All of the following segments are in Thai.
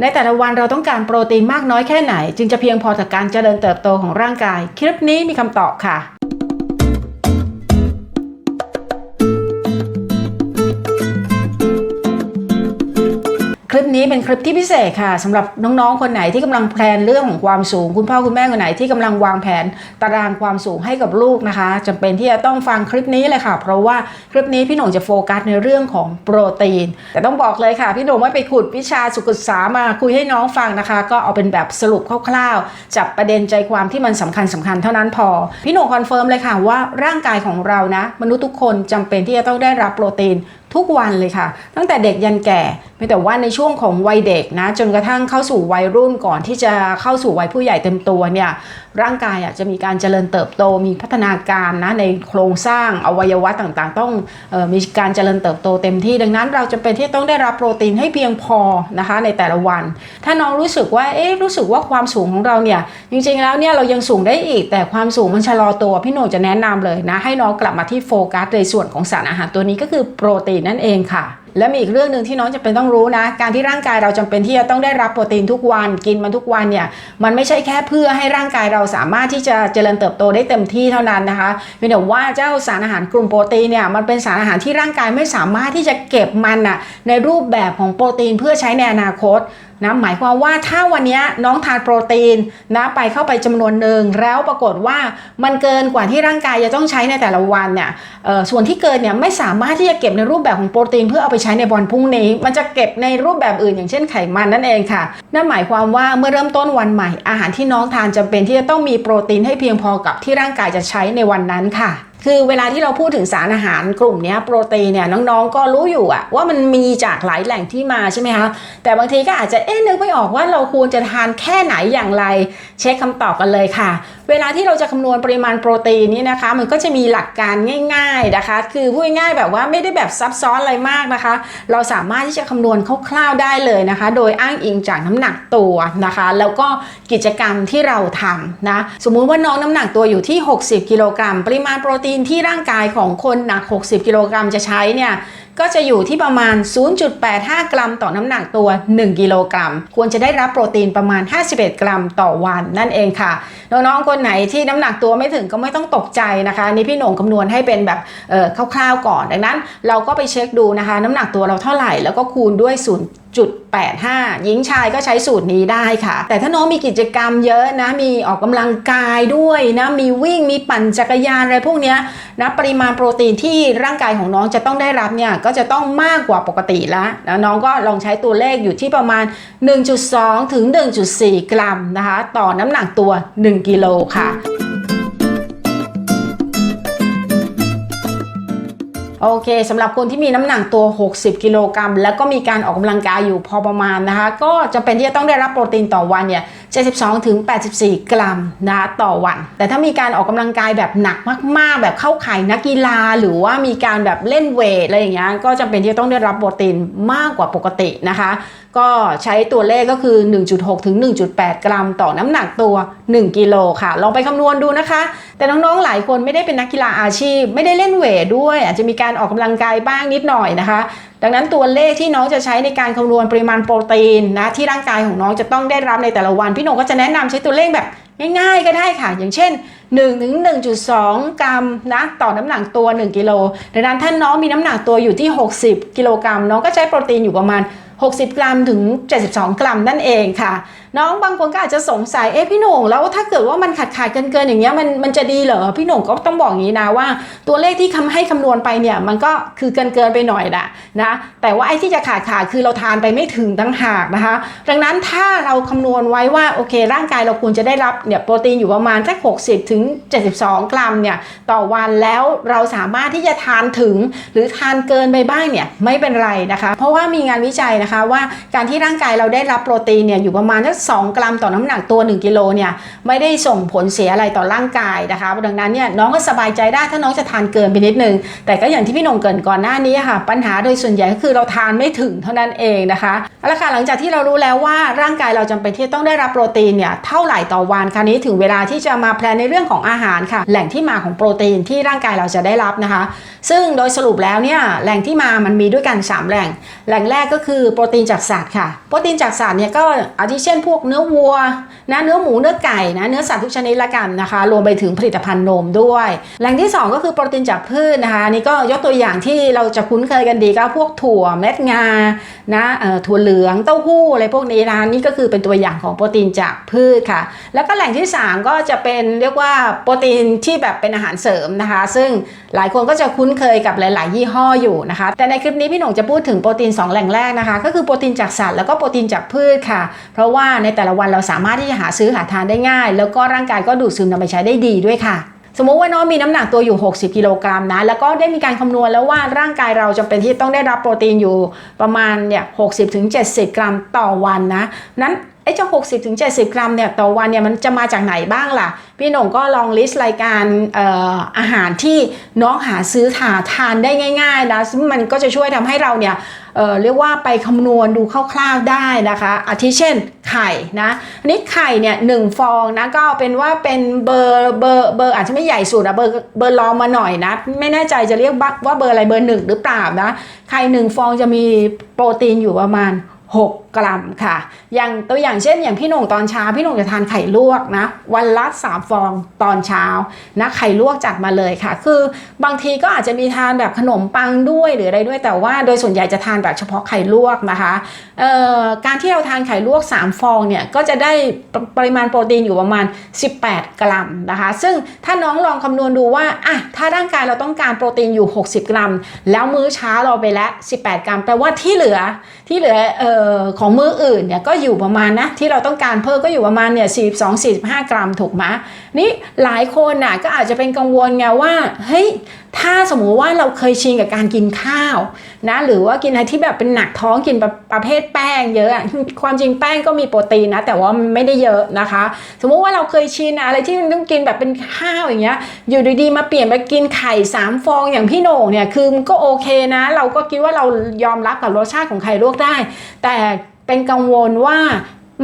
ในแต่ละวันเราต้องการโปรตีนมากน้อยแค่ไหน จึงจะเพียงพอต่อการเจริญเติบโตของร่างกาย คลิปนี้มีคำตอบค่ะ นี้เป็นคลิปที่พิเศษค่ะสำหรับน้องๆ คนไหนที่กำลังแพลนเรื่องของความสูง คุณพ่อคุณแม่คนไหนที่กำลังวางแผนตารางความสูงให้กับลูกนะคะจำเป็นที่จะต้องฟังคลิปนี้เลยค่ะ เพราะว่าคลิปนี้พี่หนุ่มจะโฟกัสในเรื่องของโปรตีน แต่ต้องบอกเลยค่ะ พี่หนุ่มไม่ไปขุดวิชาสุขศึกษามาคุยให้น้องฟังนะคะ ก็เอาเป็นแบบสรุปคร่าวๆจับประเด็นใจความที่มันสำคัญสำคัญเท่านั้นพอ พี่หนุ่มคอนเฟิร์มเลยค่ะว่าร่างกายของเรานะ มนุษย์ทุกคนจำเป็นที่จะต้องได้รับโปรตีนทุกวันเลยค่ะ ตั้งแต่เด็กยันแก่เพีแต่ว่าในช่วงของวัยเด็กนะ จนกระทั่งเข้าสู่วัยรุ่นก่อนที่จะเข้าสู่วัยผู้ใหญ่เต็มตัวเนี่ยร่างกายจะมีการเจริญเติบโตมีพัฒนาการนะในโครงสร้างอวัยวะต่างๆ ต้องออมีการเจริญเติบโตเต็มที่ ดังนั้นเราจะเป็นที่ต้องได้รับโปรตีนให้เพียงพอนะคะในแต่ละวัน ถ้าน้องรู้สึกว่าเอ๊ะรู้สึกว่าความสูงของเราเนี่ยจริงๆแล้วเนี่ยเรายังสูงได้อีก แต่ความสูงมันชะลอตัวพี่โหนงจะแนะนำเลยนะให้น้องกลับมาที่โฟกัสในส่วนของสารอาหารตัวนี้ก็คือโปรตีนนั่นเองค่ะ และมีอีกเรื่องหนึ่งที่น้องจะเป็นต้องรู้นะ การที่ร่างกายเราจำเป็นที่จะต้องได้รับโปรตีนทุกวันกินมันทุกวันเนี่ยมันไม่ใช่แค่เพื่อให้ร่างกายเราสามารถที่จะเจริญเติบโตได้เต็มที่เท่านั้นนะคะเพียงแต่ว่าเจ้าสารอาหารกลุ่มโปรตีนเนี่ยมันเป็นสารอาหารที่ร่างกายไม่สามารถที่จะเก็บมันอะในรูปแบบของโปรตีนเพื่อใช้ในอนาคตนะหมายความว่าถ้าวันนี้น้องทานโปรตีนนะไปเข้าไปจำนวนหนึ่งแล้วปรากฏว่ามันเกินกว่าที่ร่างกายจะต้องใช้ในแต่ละวันเนี่ยส่วนที่เกินเนี่ยไม่สามารถที่จะเก็บในรูปแบบของโปรตีนเพื่อเอาไปช้ในวันพรุ่งนี้ มันจะเก็บในรูปแบบอื่น อย่างเช่นไขมันนั่นเองค่ะ นั่นหมายความว่าเมื่อเริ่มต้นวันใหม่ อาหารที่น้องทานจำเป็นที่จะต้องมีโปรตีนให้เพียงพอกับที่ร่างกายจะใช้ในวันนั้นค่ะ คือเวลาที่เราพูดถึงสารอาหารกลุ่มนี้โปรตีนเนี่ยน้องๆก็รู้อยู่อะว่ามันมีจากหลายแหล่งที่มาใช่ไหมคะแต่บางทีก็อาจจะเอ๊ะนึกไม่ออกว่าเราควรจะทานแค่ไหนอย่างไร เช็คคำตอบกันเลยค่ะ เวลาที่เราจะคำนวณปริมาณโปรตีนนี่นะคะ มันก็จะมีหลักการง่ายๆนะคะ คือพูดง่ายๆแบบว่าไม่ได้แบบซับซ้อนอะไรมากนะคะ เราสามารถที่จะคำนวณคร่าวๆได้เลยนะคะ โดยอ้างอิงจากน้ำหนักตัวนะคะ แล้วก็กิจกรรมที่เราทำนะสมมุติว่าน้องน้ำหนักตัวอยู่ที่ 60กิโลกรัมปริมาณโปรตีนนที่ร่างกายของคนหนัก 60 กิโลกรัมจะใช้เนี่ยก็จะอยู่ที่ประมาณ 0.85 กรัมต่อน้ำหนักตัว 1 กิโลกรัม ควรจะได้รับโปรตีนประมาณ 51 กรัมต่อวันนั่นเองค่ะ น้องๆ คนไหนที่น้ำหนักตัวไม่ถึงก็ไม่ต้องตกใจนะคะนี่พี่หน่งคำนวณให้เป็นแบบเออคร่าวๆก่อน ดังนั้นเราก็ไปเช็คดูนะคะ น้ำหนักตัวเราเท่าไหร่แล้วก็คูณด้วย 0 0.85 หญิงชายก็ใช้สูตรนี้ได้ค่ะ แต่ถ้าน้องมีกิจกรรมเยอะนะ มีออกกำลังกายด้วยนะ มีวิ่ง มีปั่นจักรยานอะไรพวกนี้นะ ปริมาณโปรตีนที่ร่างกายของน้องจะต้องได้รับเนี่ย ก็จะต้องมากกว่าปกติแล้วนะน้องก็ลองใช้ตัวเลขอยู่ที่ประมาณ 1.2 ถึง 1.4 กรัมนะคะ ต่อน้ำหนักตัว 1 กิโลค่ะ โอเคสำหรับคนที่มีน้ำหนักตัว 60 กิโลกรัมแล้วก็มีการออกกำลังกายอยู่พอประมาณนะคะ ก็จะเป็นที่จะต้องได้รับโปรตีนต่อวันเนี่ย 72ถึง84 กรัมนะคะต่อวัน แต่ถ้ามีการออกกำลังกายแบบหนักมาก ๆ แบบเข้าข่ายนักกีฬา หรือว่ามีการแบบเล่นเวทอะไรอย่างเงี้ยก็จำเป็นที่จะต้องได้รับโปรตีนมากกว่าปกตินะคะ ก็ใช้ตัวเลขก็คือ 1.6 ถึง 1.8 กรัม ต่อน้ำหนักตัว 1 กิโลค่ะ ลองไปคำนวณดูนะคะ แต่น้องๆหลายคนไม่ได้เป็นนักกีฬาอาชีพ ไม่ได้เล่นเวทด้วย อาจจะมีการออกกำลังกายบ้างนิดหน่อยนะคะดังนั้นตัวเลขที่น้องจะใช้ในการคำนวณปริมาณโปรตีนนะที่ร่างกายของน้องจะต้องได้รับในแต่ละวัน พี่หนงก็จะแนะนำใช้ตัวเลขแบบง่ายๆก็ได้ค่ะ อย่างเช่น1ถึง1.2 กรัมนะต่อน้ำหนักตัว 1 กิโลดังนั้นถ้าน้องมีน้ำหนักตัวอยู่ที่ 60 กิโลกรัม น้องก็ใช้โปรตีนอยู่ประมาณ 60 กรัมถึง 72 กรัมนั่นเองค่ะ น้องบางคนก็อาจจะสงสัยเอ๊ะพี่หนุ่งแล้วถ้าเกิดว่ามันขาดขาดเกินเกินอย่างเงี้ยมันมันจะดีเหรอพี่หนุ่งก็ต้องบอกอย่างนี้นะว่า ตัวเลขที่คำให้คำนวณไปเนี่ยมันก็คือเกินเกินไปหน่อยละนะแต่ว่าไอ้ที่จะขาดขาดคือเราทานไปไม่ถึงตั้งหากนะคะ ดังนั้นถ้าเราคำนวณไว้ว่าโอเค ร่างกายเราควรจะได้รับเนี่ยโปรตีนอยู่ประมาณสัก60ถึง72 กรัมเนี่ยต่อวันแล้วเราสามารถที่จะทานถึง หรือทานเกินไปบ้างเนี่ยไม่เป็นไรนะคะ เพราะว่ามีงานวิจัยนะคะว่าการที่ร่างกายเราได้รับโปรตีนเนี่ยอยู่ประมาณสัก2 กรัมต่อน้ำหนักตัว 1 กิโลเนี่ยไม่ได้ส่งผลเสียอะไรต่อร่างกายนะคะดังนั้นเนี่ยน้องก็สบายใจได้ถ้าน้องจะทานเกินไปนิดนึง แต่ก็อย่างที่พี่นงเกินก่อนหน้านี้ค่ะปัญหาโดยส่วนใหญ่ก็คือเราทานไม่ถึงเท่านั้นเองนะคะเอาละค่ะหลังจากที่เรารู้แล้วว่าร่างกายเราจำเป็นที่ต้องได้รับโปรตีนเนี่ยเท่าไหร่ต่อวันคราวนี้ถึงเวลาที่จะมาแพลนในเรื่องของอาหารค่ะ แหล่งที่มาของโปรตีนที่ร่างกายเราจะได้รับนะคะ ซึ่งโดยสรุปแล้วเนี่ยแหล่งที่มามันมีด้วยกัน 3 แหล่ง แหล่งแรกก็คือโปรตีนจากสัตว์ค่ะ โปรตีนจากสัตว์เนี่ยก็อาทิเช่นพวกเนื้อวัวนะเนื้อหมูเนื้อไก่นะเนื้อสัตว์ทุกชนิดละกันนะคะ รวมไปถึงผลิตภัณฑ์นมด้วย แหล่งที่ 2 ก็คือโปรตีนจากพืชนะคะนี่ก็ยกตัวอย่างที่เราจะคุ้นเคยกันดีก็พวกถั่วเม็ดงานะถั่วเหลืองเต้าหู้อะไรพวกนี้นะนี่ก็คือเป็นตัวอย่างของโปรตีนจากพืชค่ะ แล้วก็แหล่งที่ 3 ก็จะเป็นเรียกว่าโปรตีนที่แบบเป็นอาหารเสริมนะคะ ซึ่งหลายคนก็จะคุ้นเคยกับหลาย ๆ ยี่ห้ออยู่นะคะ แต่ในคลิปนี้พี่หนุ่มจะพูดถึงโปรตีน 2 แหล่งแรกนะคะ ก็คือโปรตีนจากสัตว์แล้วก็โปรตีนจากพืชค่ะ เพราะว่าในแต่ละวันเราสามารถที่จะหาซื้อหาทานได้ง่าย แล้วก็ร่างกายก็ดูดซึมนำไปใช้ได้ดีด้วยค่ะ สมมุติว่าน้องมีน้ำหนักตัวอยู่ 60 กิโลกรัมนะ แล้วก็ได้มีการคำนวณแล้วว่าร่างกายเราจำเป็นที่ต้องได้รับโปรตีนอยู่ประมาณเนี่ย60ถึง70กรัมต่อวันนะ นั้นไอ้เจ้า60ถึง70 กรัมเนี่ยต่อวันเนี่ยมันจะมาจากไหนบ้างล่ะ พี่หน่งก็ลองลิสต์รายการอออาหารที่น้องหาซื้อทาทานได้ง่ายๆนะซึ่งมันก็จะช่วยทำให้เราเนี่ย เออเรียกว่าไปคำนวณดูคร่าวๆได้นะคะอาทิเช่นไข่นะอันนี้ไข่เนี่ยหนึ่งฟองนะก็เอาเป็นว่าเป็นเบอร์เบอร์เบอร์อาจจะไม่ใหญ่สุดอะเบอร์เบอร์รองมาหน่อยนะ ไม่แน่ใจจะเรียกว่าเบอร์อะไรเบอร์หนึ่งหรือเปล่านะไข่หนึ่งฟองจะมีโปรตีนอยู่ประมาณ 6 กรัมค่ะ อย่างตัวอย่างเช่น อย่างพี่หนุ่งตอนเช้าพี่หนุ่งจะทานไข่ลวกนะวันละ3ฟองตอนเช้านะไข่ลวกจัดมาเลยค่ะ คือบางทีก็อาจจะมีทานแบบขนมปังด้วยหรืออะไรด้วยแต่ว่าโดยส่วนใหญ่จะทานแบบเฉพาะไข่ลวกนะคะเอ่อการที่เราทานไข่ลวก 3 ฟองเนี่ยก็จะได้ปปริมาณโปรตีนอยู่ประมาณ 18 กรัมนะคะ ซึ่งถ้าน้องลองคำนวณดูว่าอะถ้าร่างกายเราต้องการโปรตีนอยู่ 60 กรัม แล้วมื้อเช้าเราไปแล้ว 18 กรัมแปลว่าที่เหลือที่เหลือเอ่อของมื้ออื่นเนี่ยก็อยู่ประมาณนะที่เราต้องการเพิ่มก็อยู่ประมาณเนี่ย42-45กรัมถูกไหมนี่หลายคนน่ะก็อาจจะเป็นกังวลไงว่าเฮ้ยถ้าสมมุติว่าเราเคยชินกับการกินข้าวนะหรือว่ากินอะไรที่แบบเป็นหนักท้องกินแบบประเภทแป้งเยอะความจริงแป้งก็มีโปรตีนนะแต่ว่าไม่ได้เยอะนะคะ สมมุติว่าเราเคยชินอะไรที่ต้องกินแบบเป็นข้าวอย่างเงี้ยอยู่ดีๆมาเปลี่ยนมากินไข่สามฟองอย่างพี่โหน่งเนี่ยคือมันก็โอเคนะ เราก็คิดว่าเรายอมรับกับรสชาติของไข่ลวกได้ แต่ เป็นกังวลว่า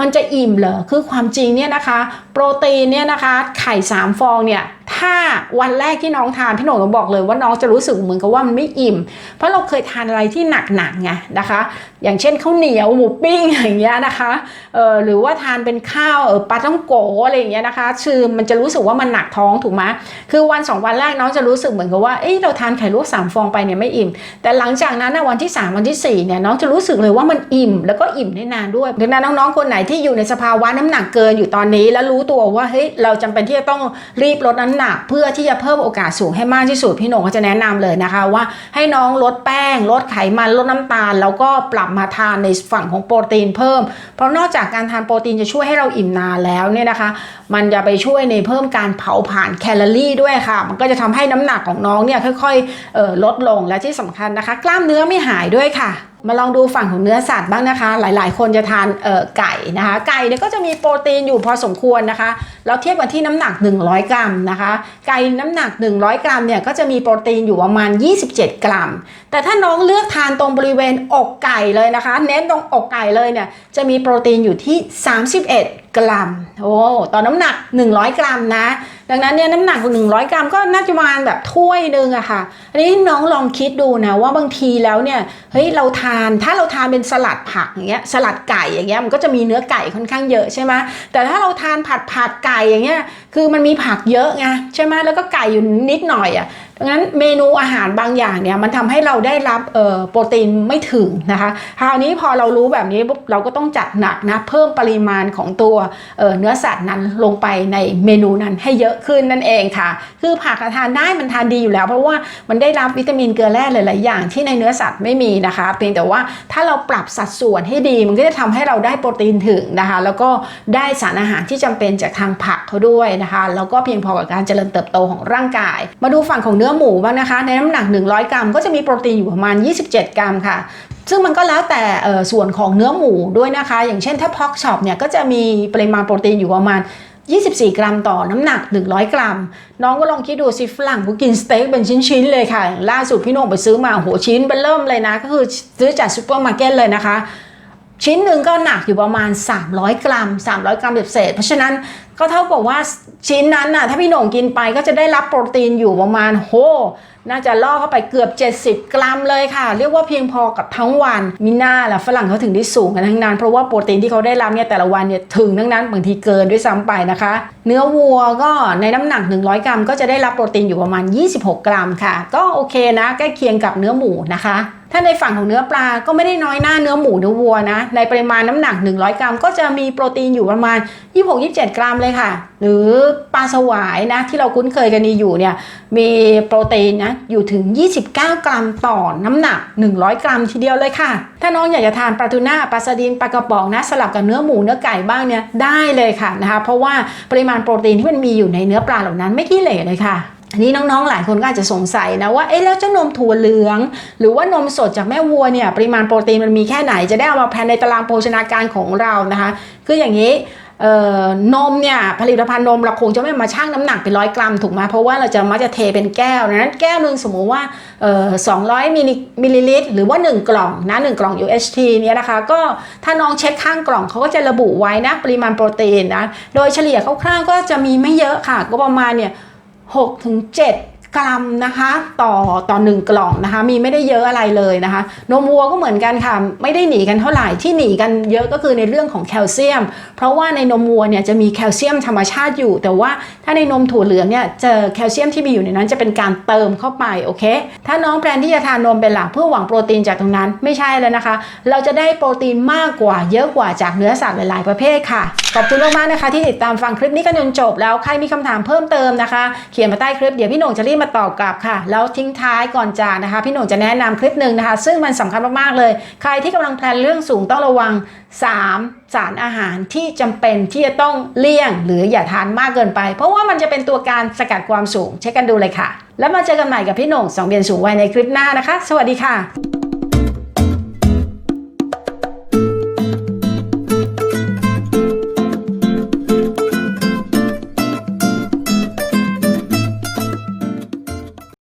มันจะอิ่มเหรอ คือความจริงเนี่ยนะคะ โปรตีนเนี่ยนะคะ ไข่3ฟองเนี่ยถ้าวันแรกที่น้องทานพี่หน่งต้องบอกเลยว่าน้องจะรู้สึกเหมือนกับว่ามันไม่อิ่ม เพราะเราเคยทานอะไรที่หนักๆไงนะคะ อย่างเช่นข้าวเหนียวหมูปิ้งอย่างเงี้ยนะคะเออหรือว่าทานเป็นข้าวเออปลาต้องโกอะไรอย่างเงี้ยนะคะคือมันจะรู้สึกว่ามันหนักท้องถูกไหมคือวันสองวันแรกน้องจะรู้สึกเหมือนกับว่าเอ้ยเราทานไข่ลวกสามฟองไปเนี่ยไม่อิ่ม แต่หลังจากนั้นนะวันที่ 3 วันที่4เนี่ยน้องจะรู้สึกเลยว่ามันอิ่ม แล้วก็อิ่มได้นานด้วยดังนั้นน้องๆคนไหนที่อยู่ในสภาวะน้ำหนักเกินอยู่ตอนนี้ แล้วรู้ตัวว่าเฮ้ยเราจำเป็นที่จะต้องรีบลดน้ำหนัก เพื่อที่จะเพิ่มโอกาสสูงให้มากที่สุดพี่หน่งก็จะแนะนำเลยนะคะว่าให้น้องลดแป้ง ลดไขมันลดน้ำตาล แล้วก็ปรับมาทานในฝั่งของโปรตีนเพิ่ม เพราะนอกจากการทานโปรตีนจะช่วยให้เราอิ่มนานแล้วเนี่ยนะคะ มันจะไปช่วยในเพิ่มการเผาผลาญแคลอรี่ด้วยค่ะ มันก็จะทำให้น้ำหนักของน้องเนี่ยค่อยๆออลดลงและที่สำคัญนะคะ กล้ามเนื้อไม่หายด้วยค่ะ มาลองดูฝั่งของเนื้อสัตว์บ้างนะคะ หลาย ๆ คนจะทานเอ่อไก่นะคะ ไก่เนี่ยก็จะมีโปรตีนอยู่พอสมควรนะคะ เราเทียบกันที่น้ำหนัก 100 กรัมนะคะ ไก่น้ำหนัก 100 กรัมเนี่ยก็จะมีโปรตีนอยู่ประมาณ 27 กรัม แต่ถ้าน้องเลือกทานตรงบริเวณอกไก่เลยนะคะ เน้นตรงอกไก่เลยเนี่ยจะมีโปรตีนอยู่ที่ 31 กรัม โอ้ต่อน้ำหนัก 100 กรัมนะ ดังนั้นเนี่ยน้ำหนัก100กรัมก็น่าจะประมาณแบบถ้วยหนึ่งอะค่ะ อันนี้น้องลองคิดดูนะว่าบางทีแล้วเนี่ยเฮ้ยเราทานถ้าเราทานเป็นสลัดผักอย่างเงี้ยสลัดไก่อย่างเงี้ยมันก็จะมีเนื้อไก่ค่อนข้างเยอะใช่ไหมแต่ถ้าเราทานผัดผัดไก่อย่างเงี้ยคือมันมีผักเยอะไงใช่ไหมแล้วก็ไก่อยู่นิดหน่อยอะ งั้นเมนูอาหารบางอย่างเนี่ยมันทำให้เราได้รับโปรตีนไม่ถึงนะคะคราวนี้พอเรารู้แบบนี้ปุ๊บเราก็ต้องจัดหนักนะเพิ่มปริมาณของตัวเเนื้อสัตว์นั้นลงไปในเมนูนั้นให้เยอะขึ้นนั่นเองค่ะ คือผักทานได้มันทานดีอยู่แล้ว เพราะว่ามันได้รับวิตามินเกลือแร่หลาย ๆ อย่างที่ในเนื้อสัตว์ไม่มีนะคะเพียงแต่ว่าถ้าเราปรับสัดส่วนให้ดีมันก็จะทำให้เราได้โปรตีนถึงนะคะ แล้วก็ได้สารอาหารที่จำเป็นจากทางผักเขาด้วยนะคะ แล้วก็เพียงพอกับการเจริญเติบโตของร่างกาย มาดูฝั่งของเนื้ออหมูบ้างนะคะ ในน้ำหนัก 100 กรัม ก็จะมีโปรตีนอยู่ประมาณ 27 กรัมค่ะ ซึ่งมันก็แล้วแต่ส่วนของเนื้อหมูด้วยนะคะ อย่างเช่นถ้าพอกช็อปเนี่ยก็จะมีปริมาณโปรตีนอยู่ประมาณ24 กรัมต่อน้ำหนัก 100 กรัม น้องก็ลองคิดดูสิฝรั่งเขากินสเต็กเป็นชิ้น ๆ เลยค่ะ ล่าสุดพี่โหนงไปซื้อมาโหชิ้นเป็นเริ่มเลยนะ ก็คือซื้อจากซูเปอร์มาร์เก็ตเลยนะคะ ชิ้นหนึ่งก็หนักอยู่ประมาณ 300 กรัม 300 กรัมเศษเพราะฉะนั้น ก็เท่ากับว่าชิ้นนั้นน่ะถ้าพี่หน่งกินไปก็จะได้รับโปรตีนอยู่ประมาณโห น่าจะล่อเข้าไปเกือบ 70 กรัมเลยค่ะ เรียกว่าเพียงพอกับทั้งวันมีหน้าล่ะฝรั่งเขาถึงได้สูงกันทั้งนั้น เพราะว่าโปรตีนที่เขาได้รับเนี่ยแต่ละวันเนี่ยถึงทั้งนั้นบางทีเกินด้วยซ้ำไปนะคะ เนื้อวัวก็ในน้ำหนัก 100 กรัม ก็จะได้รับโปรตีนอยู่ประมาณ 26 กรัมค่ะ ก็โอเคนะใกล้เคียงกับเนื้อหมูนะคะถ้าในฝั่งของเนื้อปลาก็ไม่ได้น้อยหน้าเนื้อหมูเนื้อวัวนะ ในปริมาณน้ำหนัก 100 กรัม ก็จะมีโปรตีนอยู่ประมาณ 26-27 กรัมเลยค่ะ หรือปลาสวายนะที่เราคุ้นเคยกันดีอยู่เนี่ยมีโปรตีนนะอยู่ถึง 29 กรัมต่อน้ำหนัก 100 กรัมทีเดียวเลยค่ะ ถ้าน้องอยากจะทานปลาทูน่าปลาสดินปลากระป๋องนะสลับกับเนื้อหมูเนื้อไก่บ้างเนี่ยได้เลยค่ะนะคะ เพราะว่าปริมาณโปรตีนที่มันมีอยู่ในเนื้อปลาเหล่านั้นไม่ขี้เหร่เลยค่ะอันนี้น้องๆ หลายคนก็อาจจะสงสัยนะว่า เอ๊ะแล้วเจ้านมถั่วเหลือง หรือว่านมสดจากแม่วัวเนี่ยปริมาณโปรตีนมันมีแค่ไหนจะได้เอามาแพนในตารางโภชนาการของเรานะคะ คืออย่างนี้นมเนี่ยผลิตภัณฑ์นมเราคงจะไม่มาชั่งน้ำหนักเป็นร้อยกรัมถูกไหมเพราะว่าเราจะมักจะเทเป็นแก้วนั้นแก้วหนึ่งสมมุติว่าเอ่อ200มิลลิลิตร หรือว่า 1 กล่องนะ1กล่อง UHT เนี่ยนะคะก็ถ้าน้องเช็คข้างกล่องเขาก็จะระบุไว้นะปริมาณโปรตีนนะโดยเฉลี่ยคร่าวๆก็จะมีไม่เยอะค่ะ ก็ประมาณเนี่ย6ถึง7 กรัมนะคะต่อต่อหนึ่งกล่องนะคะ มีไม่ได้เยอะอะไรเลยนะคะ นมวัวก็เหมือนกันค่ะ ไม่ได้หนีกันเท่าไหร่ที่หนีกันเยอะก็คือในเรื่องของแคลเซียม เพราะว่าในนมวัวเนี่ยจะมีแคลเซียมธรรมชาติอยู่ แต่ว่าถ้าในนมถั่วเหลืองเนี่ยเจอแคลเซียมที่มีอยู่ในนั้นจะเป็นการเติมเข้าไปโอเค ถ้าน้องแพลนที่จะทานนมเป็นหลักเพื่อหวังโปรตีนจากตรงนั้นไม่ใช่แล้วนะคะ เราจะได้โปรตีนมากกว่าเยอะกว่าจากเนื้อสัตว์หลายๆ ประเภทค่ะขอบคุณมากๆนะคะ ที่ติดตามฟังคลิปนี้กันจนจบแล้วใครมีคำถามเพิ่มเติมนะคะ เขียนมาใต้คลิปเดี๋ยวพี่หน่งจะรีบมาตอกลับค่ะ แล้วทิ้งท้ายก่อนจากนะคะ พี่หนุ่งจะแนะนำคลิปหนึ่งนะคะ ซึ่งมันสำคัญมากๆเลย ใครที่กำลังแพลนเรื่องสูงต้องระวัง 3 สารอาหารที่จำเป็นที่จะต้องเลี่ยง หรืออย่าทานมากเกินไป เพราะว่ามันจะเป็นตัวการสกัดความสูง เช็คกันดูเลยค่ะ แล้วมาเจอกันใหม่กับพี่หนุ่งสองเบียนสูงไว้ในคลิปหน้านะคะ สวัสดีค่ะ